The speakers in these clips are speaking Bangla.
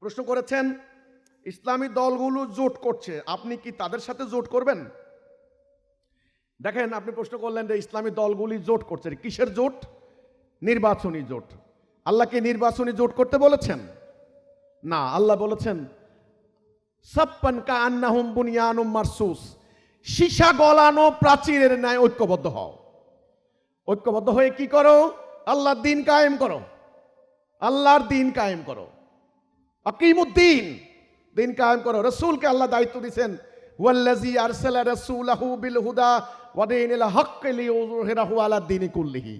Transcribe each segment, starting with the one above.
প্রশ্ন করেছেন, ইসলামী দলগুলো জোট করছে, আপনি কি তাদের সাথে জোট করবেন? দেখেন, আপনি প্রশ্ন করলেন যে ইসলামী দলগুলি জোট করছে কিসের জোট? নির্বাচনী জোট। আল্লাহকে নির্বাচনী জোট করতে বলেছেন? না, আল্লাহ বলেছেন, সাপ্পান কা আন্নাহুম বুনিয়ানুম মারসুস, সীসা গলানো প্রাচীরের ন্যায় ঐক্যবদ্ধ হও। ঐক্যবদ্ধ হয়ে কি করো? আল্লাহর দিন কায়েম করো। আল্লাহর দিন কায়েম করো। আকিমুদ্দিন, দিন কায়েম করো। রসুলকে আল্লাহ দায়িত্ব দিয়েছেন ওয়াল্লাজি আরসালা রাসূলাহু বিল হুদা ওয়া দীনিল হক লিইয়ুযহিরাহু আলা দীনি কুল্লিহি।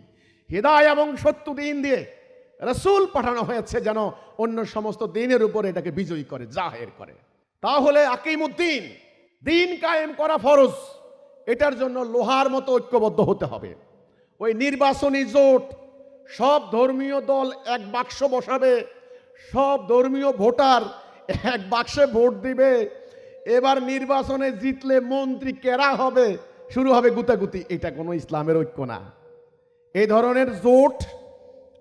হৃদয় এবং সত্য দিন দিয়ে রসুল পাঠানো হয়েছে যেন অন্য সমস্ত দিনের উপর এটাকে বিজয়ী করে, জাহের করে। তাহলে আকিমুদ্দিন, দিন কায়েম করা ফরজ। এটার জন্য লোহার মতো ঐক্যবদ্ধ হতে হবে। ওই নির্বাচনী জোট, সব ধর্মীয় দল এক বাক্স বসাবে সব ধর্মীয় ভোটার এক বাক্সে ভোট দিবে। এবার নির্বাচনে জিতলে মন্ত্রী কেরা হবে? শুরু হবে গুতাগুতি। এটা কোনো ইসলামের ঐক্য না। এই ধরনের জোট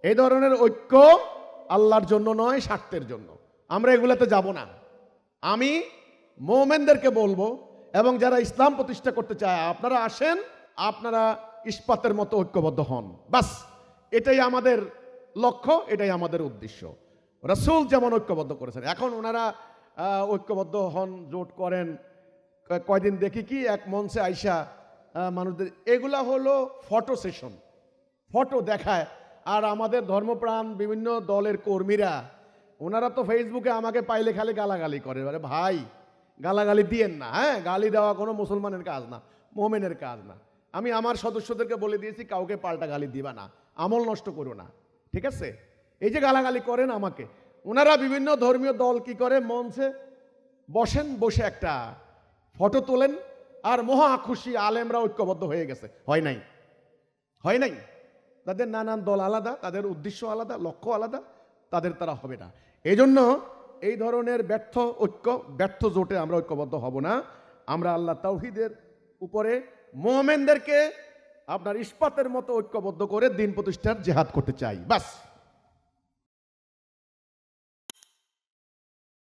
এই ধরনের ঐক্য আল্লাহর জন্য নয়, স্বার্থের জন্য। আমরা এগুলাতে যাব না। আমি মোমেনদেরকে বলব এবং যারা ইসলাম প্রতিষ্ঠা করতে চায়, আপনারা আসেন, আপনারা ইস্পাতের মতো ঐক্যবদ্ধ হন। বাস, এটাই আমাদের লক্ষ্য, এটাই আমাদের উদ্দেশ্য। রসুল যেমন ঐক্যবদ্ধ করেছেন। এখন ওনারা ঐক্যবদ্ধ হন, জোট করেন। কয়দিন দেখি কি, এক মঞ্চে আইসা মানুষদের, এগুলা হলো ফটো সেশন। ফটো দেখায়। আর আমাদের ধর্মপ্রাণ বিভিন্ন দলের কর্মীরা, ওনারা তো ফেসবুকে আমাকে পাইলে খালি গালাগালি করে। আরে ভাই, গালাগালি দিয়েন না হ্যাঁ? গালি দেওয়া কোনো মুসলমানের কাজ না, মোমেনের কাজ না। আমি আমার সদস্যদেরকে বলে দিয়েছি, কাউকে পাল্টা গালি দিবা না। আমল নষ্ট করো না। ঠিক আছে? এই যে গালাগালি করেন আমাকে। ওনারা বিভিন্ন ধর্মীয় দল কি করে? মঞ্চে বসেন, বসে একটা ফটো তোলেন, আর মহা খুশি আলেমরা ঐক্যবদ্ধ হয়ে গেছে। হয় নাই? হয় নাই? তাদের নানান দল আলাদা, তাদের উদ্দেশ্য আলাদা, লক্ষ্য আলাদা, তাদের তারা হবে না। এই জন্য এই ধরনের ব্যর্থ ঐক্য, ব্যর্থ জোটে আমরা ঐক্যবদ্ধ হব না। আমরা আল্লাহ তাওহিদের উপরে মোমেনদেরকে আপনার ইস্পাতের মতো ঐক্যবদ্ধ করে দিন প্রতিষ্ঠার জেহাদ করতে চাই। বাস।